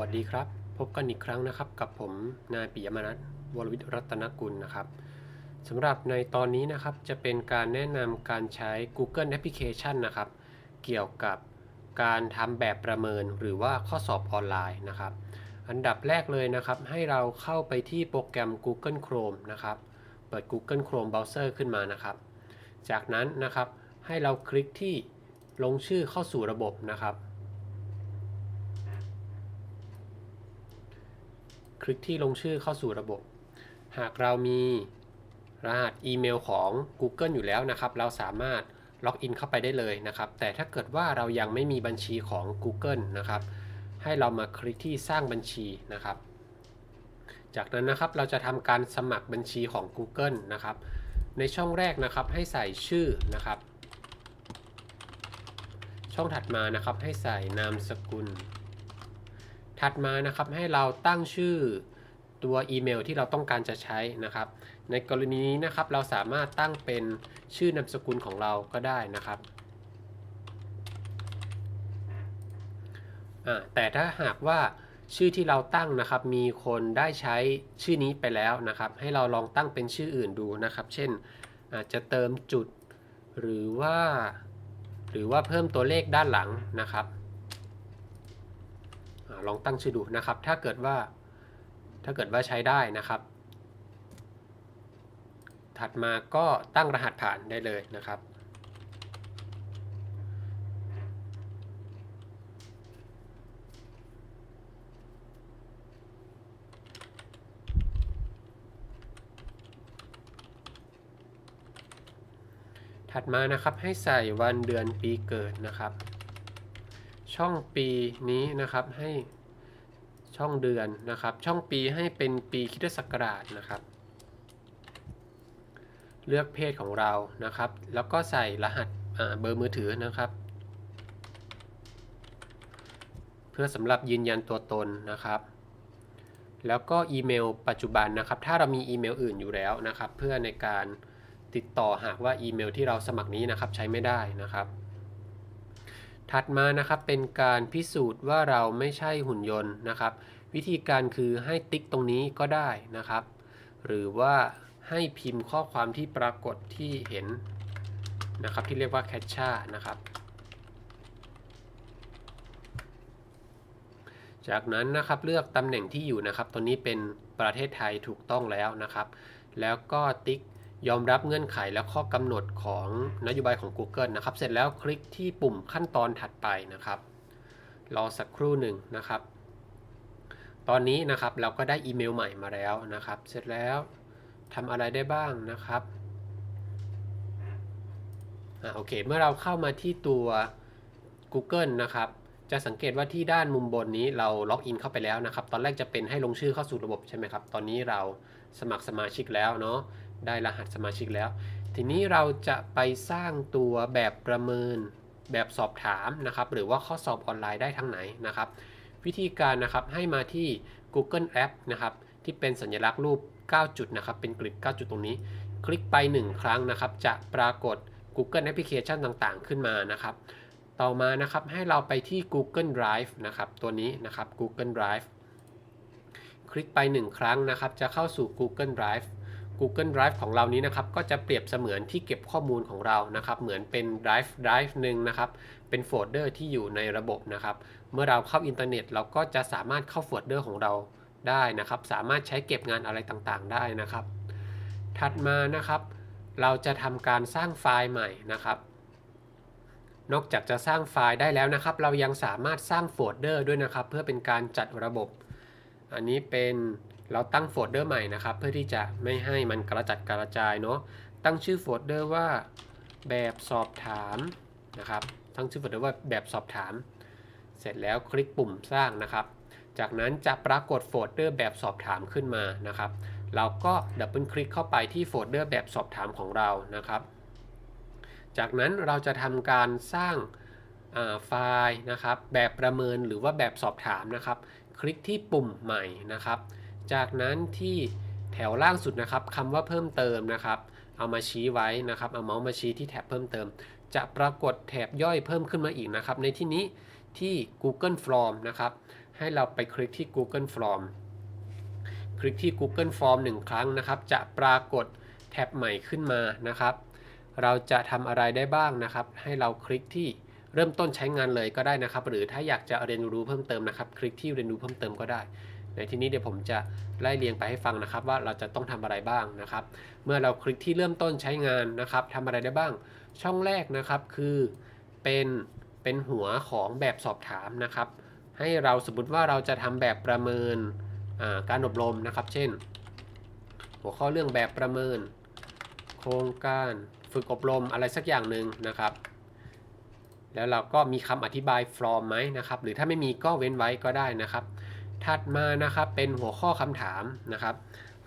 วัสดีครับ พบกันอีกครั้งนะครับ กับผมนายปิยมนัทวรวิทย์รัตนกุลนะครับสำหรับในตอนนี้นะครับจะเป็นการแนะนำการใช้ Google Application นะครับ เกี่ยวกับการทำแบบประเมินหรือว่าข้อสอบออนไลน์นะครับ อันดับแรกเลยนะครับ ให้เราเข้าไปที่โปรแกรม Google Chrome นะครับ เปิด Google Chrome Browser ขึ้นมานะครับ จากนั้นนะครับให้เราคลิกที่ลงชื่อเข้าสู่ระบบนะครับ ลิกที่ลงชื่อเข้าสู่ระบบ หากเรามีรหัสอีเมลของ Google อยู่แล้วนะครับ เราสามารถล็อกอินเข้าไปได้เลยนะครับ แต่ถ้าเกิดว่าเรายังไม่มีบัญชีของ Google นะครับ ให้เรามาคลิกที่สร้างบัญชีนะครับ จากนั้นนะครับเราจะทำการสมัครบัญชีของ Google นะครับ ในช่องแรกนะครับให้ใส่ชื่อนะครับ ช่องถัดมานะครับให้ใส่นามสกุล ถัดมานะครับให้เราตั้งชื่อตัวอีเมลที่เราต้องการจะใช้นะครับ ในกรณีนี้นะครับเราสามารถตั้งเป็นชื่อนามสกุลของเราก็ได้นะครับแต่ถ้าหากว่าชื่อที่เราตั้งนะครับ มีคนได้ใช้ชื่อนี้ไปแล้วนะครับ ให้เราลองตั้งเป็นชื่ออื่นดูนะครับ เช่นอาจจะเติมจุด หรือว่า หรือว่าเพิ่มตัวเลขด้านหลังนะครับ ลองตั้งชื่อดูนะครับ ถ้าเกิดว่า ถ้าเกิดว่าใช้ได้นะครับ ถัดมาก็ตั้งรหัสผ่านได้เลยนะครับ ถัดมานะครับให้ใส่วันเดือนปีเกิดนะครับ ช่องปีนี้นะครับให้ช่องเดือนนะครับ ช่องปีให้เป็นปีคริสตศักราชนะครับ เลือกเพศของเรานะครับ แล้วก็ใส่รหัสเบอร์มือถือนะครับ เพื่อสำหรับยืนยันตัวตนนะครับ แล้วก็อีเมลปัจจุบันนะครับ ถ้าเรามีอีเมลอื่นอยู่แล้วนะครับ เพื่อในการติดต่อหากว่าอีเมลที่เราสมัครนี้นะครับใช้ไม่ได้นะครับ ถัดมานะครับเป็นการพิสูจน์ว่าเราไม่ใช่หุ่นยนต์นะครับ วิธีการคือให้ติ๊กตรงนี้ก็ได้นะครับ หรือว่าให้พิมพ์ข้อความที่ปรากฏที่เห็นนะครับที่เรียกว่าแคชชานะครับจากนั้นนะครับเลือกตำแหน่งที่อยู่นะครับ ตัวนี้เป็นประเทศไทยถูกต้องแล้วนะครับ แล้วก็ติ๊ก ยอมรับเงื่อนไขและข้อกำหนดของนโยบายของ Google นะครับ เสร็จแล้วคลิกที่ปุ่มขั้นตอนถัดไปนะครับ รอสักครู่หนึ่งนะครับ ตอนนี้นะครับเราก็ได้อีเมลใหม่มาแล้วนะครับ เสร็จแล้วทำอะไรได้บ้างนะครับอ่าโอเค เมื่อเราเข้ามาที่ตัว Google นะครับจะสังเกตว่าที่ด้านมุมบนนี้เราล็อกอินเข้าไปแล้วนะครับ ตอนแรกจะเป็นให้ลงชื่อเข้าสู่ระบบใช่ไหมครับ ตอนนี้เราสมัครสมาชิกแล้วเนาะ ได้รหัสสมาชิกแล้ว ทีนี้เราจะไปสร้างตัวแบบประเมินแบบสอบถามนะครับหรือว่าข้อสอบออนไลน์ได้ทางไหนนะครับ วิธีการนะครับให้มาที่ Google App นะครับที่เป็นสัญลักษณ์รูป 9 จุดนะครับเป็นกริด 9 จุดตรงนี้ คลิกไป 1 ครั้งนะครับ จะปรากฏ Google Application ต่างๆ ขึ้นมานะครับ ต่อมานะครับให้เราไปที่ Google Drive นะครับตัวนี้นะครับ Google Drive คลิกไป 1 ครั้งนะครับ จะเข้าสู่ Google Drive Google Drive ของเรานี้นะครับก็จะเปรียบเสมือนที่เก็บข้อมูลของเรานะครับเหมือนเป็น Drive Drive หนึ่งนะครับเป็นโฟลเดอร์ที่อยู่ในระบบนะครับเมื่อเราเข้าอินเทอร์เน็ต เราก็จะสามารถเข้าโฟลเดอร์ของเราได้นะครับ สามารถใช้เก็บงานอะไรต่างๆ ได้นะครับ ถัดมานะครับ เราจะทำการสร้างไฟล์ใหม่นะครับ นอกจากจะสร้างไฟล์ได้แล้วนะครับ เรายังสามารถสร้างโฟลเดอร์ด้วยนะครับ เพื่อเป็นการจัดระบบ อันนี้เป็น เราตั้งโฟลเดอร์ใหม่นะครับ เพื่อที่จะไม่ให้มันกระจัดกระจายเนาะตั้งชื่อโฟลเดอร์ว่าแบบสอบถามนะครับ ตั้งชื่อโฟลเดอร์ว่าแบบสอบถาม เสร็จแล้วคลิกปุ่มสร้างนะครับ จากนั้นจะปรากฏโฟลเดอร์แบบสอบถามขึ้นมานะครับ เราก็ดับเบิลคลิกเข้าไปที่โฟลเดอร์แบบสอบถามของเรานะครับ จากนั้นเราจะทำการสร้างไฟล์นะครับ แบบประเมินหรือว่าแบบสอบถามนะครับ คลิกที่ปุ่มใหม่นะครับ จากนั้นที่แถวล่างสุดนะครับคำว่าเพิ่มเติมนะครับ เอามาชี้ไว้นะครับ เอาเมาส์มาชี้ที่แถบเพิ่มเติม จะปรากฏแถบย่อยเพิ่มขึ้นมาอีกนะครับ ในที่นี้ที่ Google Form นะครับ ให้เราไปคลิกที่ Google Form คลิกที่ Google Form หนึ่งครั้งนะครับ จะปรากฏแท็บใหม่ขึ้นมานะครับ เราจะทำอะไรได้บ้างนะครับ ให้เราคลิกที่เริ่มต้นใช้งานเลยก็ได้นะครับ หรือถ้าอยากจะเรียนรู้เพิ่มเติมนะครับ คลิกที่เรียนรู้เพิ่มเติมก็ได้ ในที่นี้เดี๋ยวผมจะไล่เรียงไปให้ฟังนะครับ ว่าเราจะต้องทำอะไรบ้างนะครับ เมื่อเราคลิกที่เริ่มต้นใช้งานนะครับทำอะไรได้บ้าง ช่องแรกนะครับคือเป็นเป็นหัวของแบบสอบถามนะครับ ให้เราสมมติว่าเราจะทำแบบประเมินการอบรมนะครับ เช่น หัวข้อเรื่องแบบประเมิน โครงการฝึกอบรมอะไรสักอย่างหนึ่งนะครับแล้วเราก็มีคำอธิบาย from ไหมนะครับ หรือถ้าไม่มีก็เว้นไว้ก็ได้นะครับ ถัดมานะครับเป็นหัวข้อคำถามนะครับ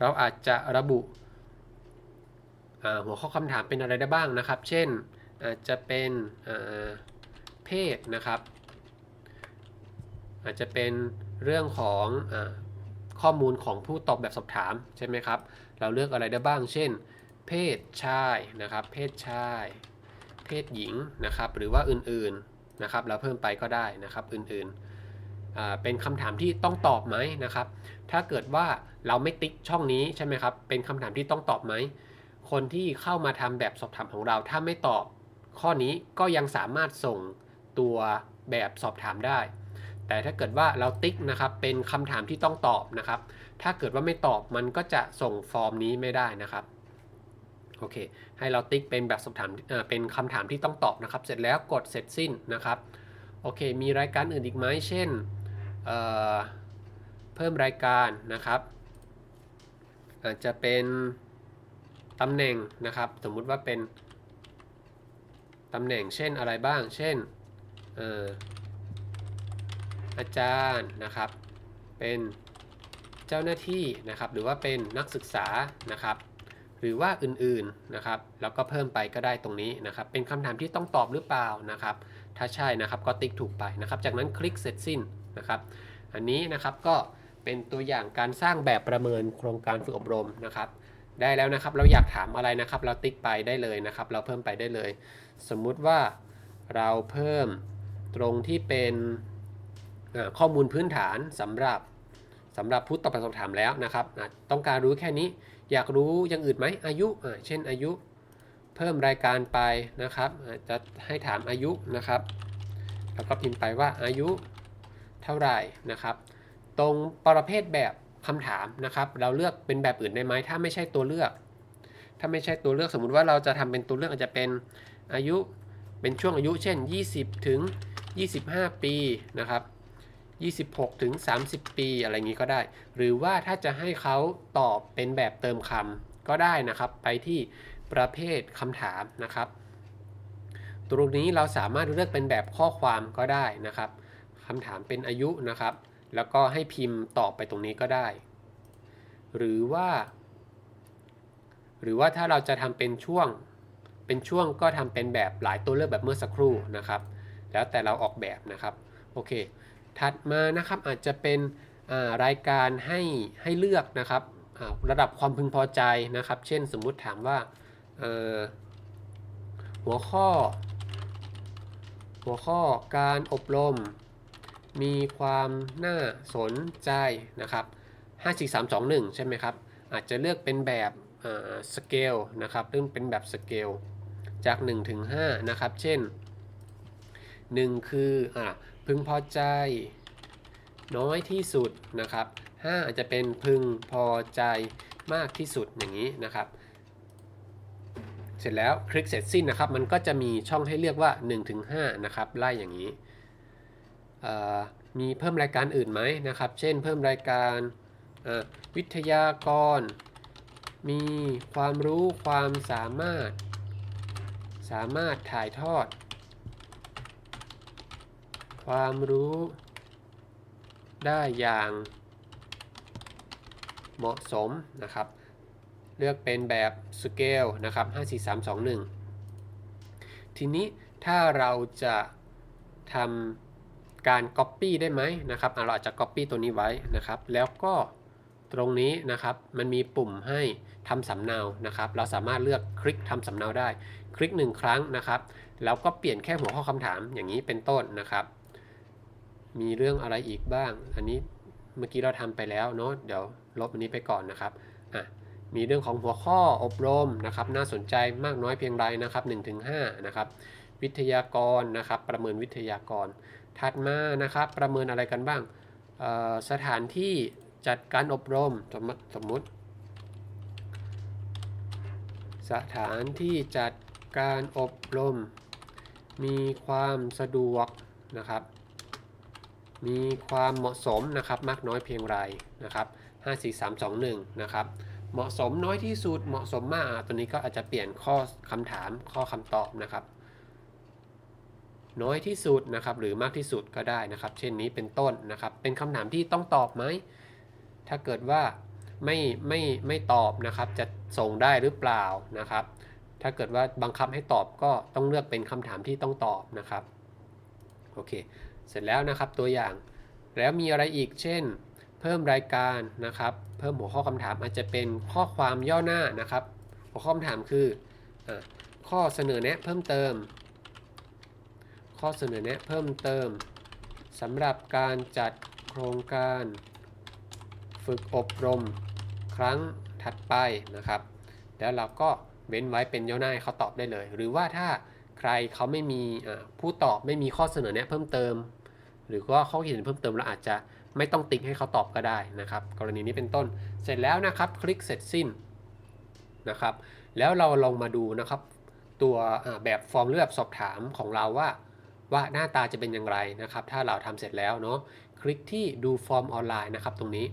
เราอาจจะระบุหัวข้อคำถามเป็นอะไรได้บ้างนะครับ เช่นอาจจะเป็นเพศนะครับ อาจจะเป็นเรื่องของอข้อมูลของผู้ตอบแบบสอบถามใช่ไหมครับ เราเลือกอะไรได้บ้าง เช่น เพศชายนะครับ เพศชาย เพศหญิงนะครับ หรือว่าอื่นๆนะครับ เราเพิ่มไปก็ได้นะครับ อื่นๆ เป็นคำถามที่ต้องตอบไหมนะครับ ถ้าเกิดว่าเราไม่ติ๊กช่องนี้ใช่ไหมครับ เป็นคำถามที่ต้องตอบไหม คนที่เข้ามาทำแบบสอบถามของเรา ถ้าไม่ตอบข้อนี้ก็ยังสามารถส่งตัวแบบสอบถามได้ แต่ถ้าเกิดว่าเราติ๊กนะครับ เป็นคำถามที่ต้องตอบนะครับ ถ้าเกิดว่าไม่ตอบมันก็จะส่งฟอร์มนี้ไม่ได้นะครับโอเค ให้เราติ๊กเป็นแบบสอบถามเอ่อเป็นคำถามที่ต้องตอบนะครับ เสร็จแล้วกดเสร็จสิ้นนะครับ โอเค มีรายการอื่นอีกไหม เช่น เเพิ่มรายการนะครับอาจจะเป็นตำแหน่งนะครับ สมมุติว่าเป็นตำแหน่งเช่นอะไรบ้าง เช่นเอ่ออาจารย์นะครับ เป็นเจ้าหน้าที่นะครับ หรือว่าเป็นนักศึกษานะครับ หรือว่าอื่นๆนะครับ แล้วก็เพิ่มไปก็ได้ตรงนี้นะครับ เป็นคำถามที่ต้องตอบหรือเปล่านะครับ ถ้าใช่นะครับก็ติ๊กถูกไปนะครับ จากนั้นคลิกเสร็จสิ้น นะครับ อันนี้นะครับก็เป็นตัวอย่างการสร้างแบบประเมินโครงการฝึกอบรมนะครับ ได้แล้วนะครับเราอยากถามอะไรนะครับ เราติ๊กไปได้เลยนะครับ เราเพิ่มไปได้เลย สมมุติว่าเราเพิ่มตรงที่เป็นข้อมูลพื้นฐานสำหรับสำหรับผู้ตอบแบบสอบถามแล้วนะครับต้องการรู้แค่นี้อยากรู้อย่างอื่นไหมอายุเช่นอายุ เพิ่มรายการไปนะครับ จะให้ถามอายุนะครับ แล้วก็พิมพ์ไปว่าอายุ เท่าไหร่นะครับ ตรงประเภทแบบคำถามนะครับ เราเลือกเป็นแบบอื่นได้ไหมถ้าไม่ใช่ตัวเลือก ถ้าไม่ใช่ตัวเลือกสมมุติว่าเราจะทำเป็นตัวเลือกอาจจะเป็นอายุเป็นช่วงอายุเช่น 20 ถึง 25 ปีนะครับ26 ถึง 30 ปีอะไรอย่างนี้ก็ได้ หรือว่าถ้าจะให้เขาตอบเป็นแบบเติมคำก็ได้นะครับ ไปที่ประเภทคำถามนะครับ ตรงนี้เราสามารถเลือกเป็นแบบข้อความก็ได้นะครับ คำถามเป็นอายุนะครับ แล้วก็ให้พิมพ์ตอบไปตรงนี้ก็ได้ หรือว่า หรือว่าถ้าเราจะทำเป็นช่วง เป็นช่วงก็ทำเป็นแบบหลายตัวเลือกแบบเมื่อสักครู่นะครับ แล้วแต่เราออกแบบนะครับ โอเค ถัดมานะครับอาจจะเป็นารายการให้ให้เลือกนะครับระดับความพึงพอใจนะครับ เช่นสมมุติถามว่าหัวข้อ หัวข้อการอบรม มีความน่าสนใจนะครับ5 4 3 2 1 ใช่ไหมครับ อาจจะเลือกเป็นแบบสเกลนะครับเรื่งเป็นแบบสเกลจาก 1 ถึง 5 นะครับ เช่น 1 คืออพึงพอใจน้อยที่สุดนะครับ 5 อาจจะเป็นพึงพอใจมากที่สุดอย่างนี้นะครับ เสร็จแล้วคลิกเสร็จสิ้นนะครับ มันก็จะมีช่องให้เลือกว่า 1-5 นะครับไล่อย่างนี้ มีเพิ่มรายการอื่นไหมนะครับ เช่นเพิ่มรายการวิทยากร มีความรู้ความสามารถ สามารถถ่ายทอด ความรู้ได้อย่างเหมาะสมนะครับ เลือกเป็นแบบสเกลนะครับ 5 4 3 2 1 ทีนี้ถ้าเราจะทำ การ Copy ได้ไหมนะครับเราอาจจะ Copy ตัวนี้ไว้นะครับ แล้วก็ตรงนี้นะครับมันมีปุ่มให้ทำสำเนานะครับ เราสามารถเลือกคลิกทำสำเนาได้ คลิกหนึ่งครั้งนะครับแล้วก็เปลี่ยนแค่หัวข้อคำถามอย่างนี้เป็นต้นนะครับ มีเรื่องอะไรอีกบ้าง อันนี้เมื่อกี้เราทำไปแล้วเนาะเดี๋ยวลบอันนี้ไปก่อนนะครับอะมีเรื่องของหัวข้ออบรมนะครับ น่าสนใจมากน้อยเพียงใดนะครับ1-5นะครับ วิทยากรนะครับ ประเมินวิทยากร ถัดมานะครับประเมินอะไรกันบ้าง สถานที่จัดการอบรมสมมติสมมุติ สถานที่จัดการอบรม มีความสะดวกนะครับ มีความเหมาะสมนะครับมากน้อยเพียงไรนะครับ5 4 3 2 1นะครับเหมาะสมน้อยที่สุดเหมาะสมมากตัวนี้ก็อาจจะเปลี่ยนข้อคำถามข้อคำตอบนะครับ น้อยที่สุดนะครับหรือมากที่สุดก็ได้นะครับ เช่นนี้เป็นต้นนะครับ เป็นคำถามที่ต้องตอบไหมถ้าเกิดว่าไม่ไม่ไม่ตอบนะครับจะส่งได้หรือเปล่านะครับ ถ้าเกิดว่าบังคับให้ตอบก็ต้องเลือกเป็นคำถามที่ต้องตอบนะครับโอเค เสร็จแล้วนะครับตัวอย่าง แล้วมีอะไรอีกเช่น เพิ่มรายการนะครับ เพิ่มหัวข้อคำถามอาจจะเป็นข้อความย่อหน้านะครับ หัวข้อคำถามคืออข้อเสนอแนะเพิ่มเติม ข้อเสนอแนะเพิ่มเติมสำหรับการจัดโครงการ ฝึกอบรมครั้งถัดไปนะครับ แล้วเราก็เว้นไว้เป็นย่อหน้าเขาตอบได้เลย หรือว่าถ้าใครเขาไม่มีผู้ตอบไม่มีข้อเสนอแนะเพิ่มเติม หรือว่าข้อเห็นเพิ่มเติมเราอาจจะไม่ต้องติ๊กให้เขาตอบก็ได้นะครับ กรณีนี้เป็นต้นเสร็จแล้วนะครับ คลิกเสร็จสิ้นนะครับ แล้วเราลองมาดูนะครับ ตัวแบบฟอร์มหรือแบบสอบถามของเราว่า ว่าหน้าตาจะเป็นอย่างไรนะครับ ถ้าเราทำเสร็จแล้วเนาะคลิกที่ดูฟอร์มออนไลน์นะครับตรงนี้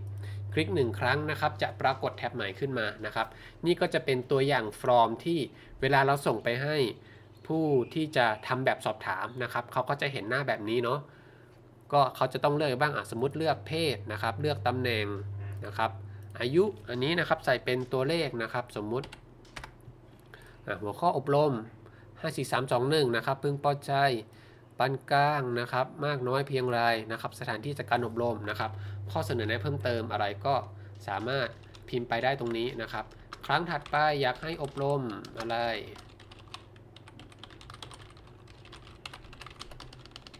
คลิกหนึ่งครั้งนะครับจะปรากฏแท็บใหม่ขึ้นมานะครับ นี่ก็จะเป็นตัวอย่างฟอร์มที่เวลาเราส่งไปให้ผู้ที่จะทำแบบสอบถามนะครับเขาก็จะเห็นหน้าแบบนี้เนาะก็เขาจะต้องเลือกบ้างอะสมมติเลือกเพศนะครับ เลือกตำแหน่งนะครับ อายุอันนี้นะครับใส่เป็นตัวเลขนะครับ สมมุติหัวข้ออบรม 54321 นะครับ พึงพอใจ ปานกลางนะครับมากน้อยเพียงไรนะครับ สถานที่จัดการอบรมนะครับ ข้อเสนอแนะเพิ่มเติมอะไรก็สามารถพิมพ์ไปได้ตรงนี้นะครับ ครั้งถัดไปอยากให้อบรมอะไร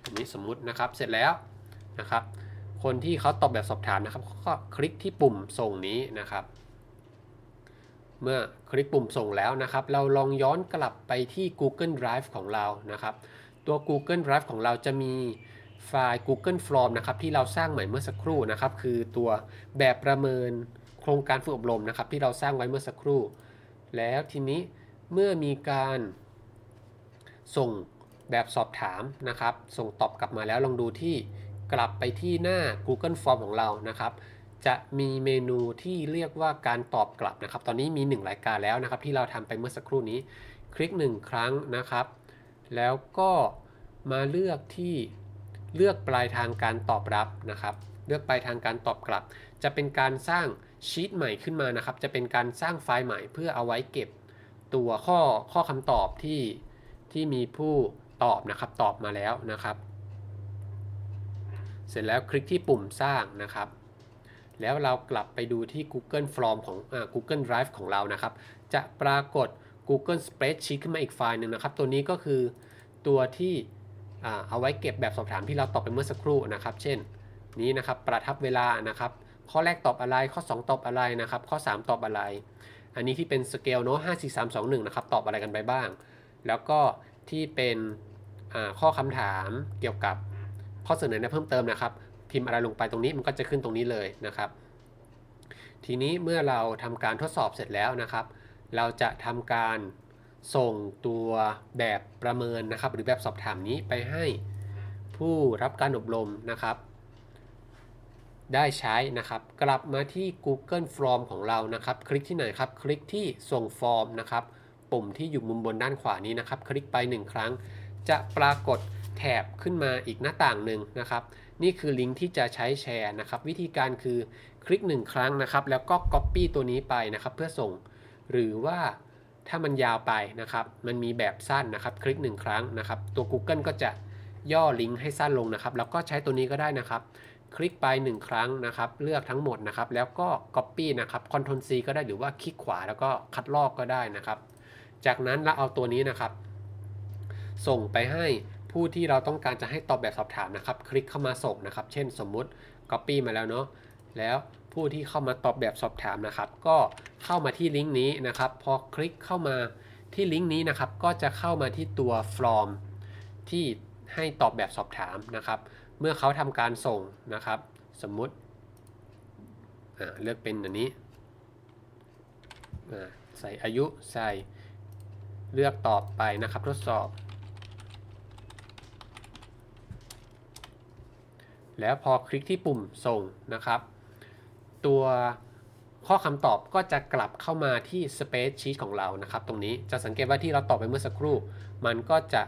อันนี้สมมุตินะครับเสร็จแล้วนะครับ คนที่เขาตอบแบบสอบถามนะครับก็คลิกที่ปุ่มส่งนี้นะครับ เมื่อคลิกปุ่มส่งแล้วนะครับ เราลองย้อนกลับไปที่ Google Drive ของเรานะครับ ตัว Google Drive ของเราจะมีไฟล์ Google Form นะครับที่เราสร้างใหม่เมื่อสักครู่นะครับ คือตัวแบบประเมินโครงการฝึกอบรมนะครับ ที่เราสร้างไว้เมื่อสักครู่ แล้วทีนี้เมื่อมีการส่งแบบสอบถามนะครับ ส่งตอบกลับมาแล้วลองดูที่กลับไปที่หน้า Google Form ของเรานะครับ จะมีเมนูที่เรียกว่าการตอบกลับนะครับ ตอนนี้มี 1 รายการแล้วนะครับ ที่เราทำไปเมื่อสักครู่นี้ คลิก 1 ครั้งนะครับ แล้วก็มาเลือกที่เลือกปลายทางการตอบรับนะครับ เลือกปลายทางการตอบกลับ จะเป็นการสร้างชีตใหม่ขึ้นมานะครับ จะเป็นการสร้างไฟล์ใหม่เพื่อเอาไว้เก็บตัวข้อข้อคำตอบที่ที่มีผู้ตอบนะครับตอบมาแล้วนะครับ เสร็จแล้วคลิกที่ปุ่มสร้างนะครับ แล้วเรากลับไปดูที่ Google Form ของอ Google Drive ของเรานะครับ จะปรากฏ Google Spreadsheet ขึ้นมาอีกไฟล์หนึ่งนะครับ ตัวนี้ก็คือตัวที่เอาไว้เก็บแบบสอบถามที่เราตอบไปเมื่อสักครู่นะครับ เช่น นี้นะครับประทับเวลานะครับ ข้อแรกตอบอะไร ข้อ 2 ตอบอะไรนะครับ ข้อ 3 ตอบอะไร อันนี้ที่เป็นสเกลเนาะ5 4 3 2 1นะครับตอบอะไรกันไปบ้าง แล้วก็ที่เป็นข้อคำถามเกี่ยวกับข้อเสนอแนะเพิ่มเติมนะครับ พิมพ์อะไรลงไปตรงนี้มันก็จะขึ้นตรงนี้เลยนะครับ ทีนี้เมื่อเราทำการทดสอบเสร็จแล้วนะครับ เราจะทำการส่งตัวแบบประเมินนะครับ หรือแบบสอบถามนี้ไปให้ผู้รับการอบรมนะครับ ได้ใช้นะครับ กลับมาที่ Google Form ของเรานะครับ คลิกที่ไหนครับ คลิกที่ส่งฟอร์มนะครับ ปุ่มที่อยู่มุมบนด้านขวานี้นะครับ คลิกไป 1 ครั้ง จะปรากฏแถบขึ้นมาอีกหน้าต่างหนึ่งนะครับ นี่คือลิงก์ที่จะใช้แชร์นะครับ วิธีการคือคลิก 1 ครั้งนะครับ แล้วก็ Copy ตัวนี้ไปนะครับ เพื่อส่ง หรือว่าถ้ามันยาวไปนะครับ มันมีแบบสั้นนะครับ คลิก 1 ครั้งนะครับ ตัว Google ก็จะย่อลิงก์ให้สั้นลงนะครับ แล้วก็ใช้ตัวนี้ก็ได้นะครับ คลิกไป 1 ครั้งนะครับ เลือกทั้งหมดนะครับ แล้วก็ Copy นะครับ Ctrl C ก็ได้หรือว่าคลิกขวาแล้วก็คัดลอกก็ได้นะครับ จากนั้นเราเอาตัวนี้นะครับ ส่งไปให้ผู้ที่เราต้องการจะให้ตอบแบบสอบถามนะครับ คลิกเข้ามาส่งนะครับ เช่นสมมุติ Copy มาแล้วเนาะ แล้วผู้ที่เข้ามาตอบแบบสอบถามนะครับ ก็เข้ามาที่ลิงก์นี้นะครับ พอคลิกเข้ามาที่ลิงก์นี้นะครับ ก็จะเข้ามาที่ตัว form ที่ให้ตอบแบบสอบถามนะครับ เมื่อเขาทำการส่งนะครับ สมมุติเลือกเป็นอันนี้ใส่อายุใส่เลือกตอบไปนะครับ ทดสอบ แล้วพอคลิกที่ปุ่มส่งนะครับ ตัวข้อคำตอบก็จะกลับเข้ามาที่ Space Sheet ของเรานะครับ ตรงนี้จะสังเกตว่าที่เราตอบไปเมื่อสักครู่ มันก็จะ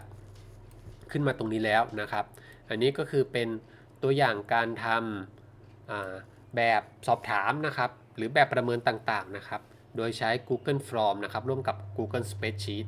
ขึ้นมาตรงนี้แล้วนะครับ อันนี้ก็คือเป็นตัวอย่างการทำแบบสอบถามนะครับ หรือแบบประเมินต่างๆนะครับ โดยใช้ Google Form นะครับ ร่วมกับ Google Spreadsheet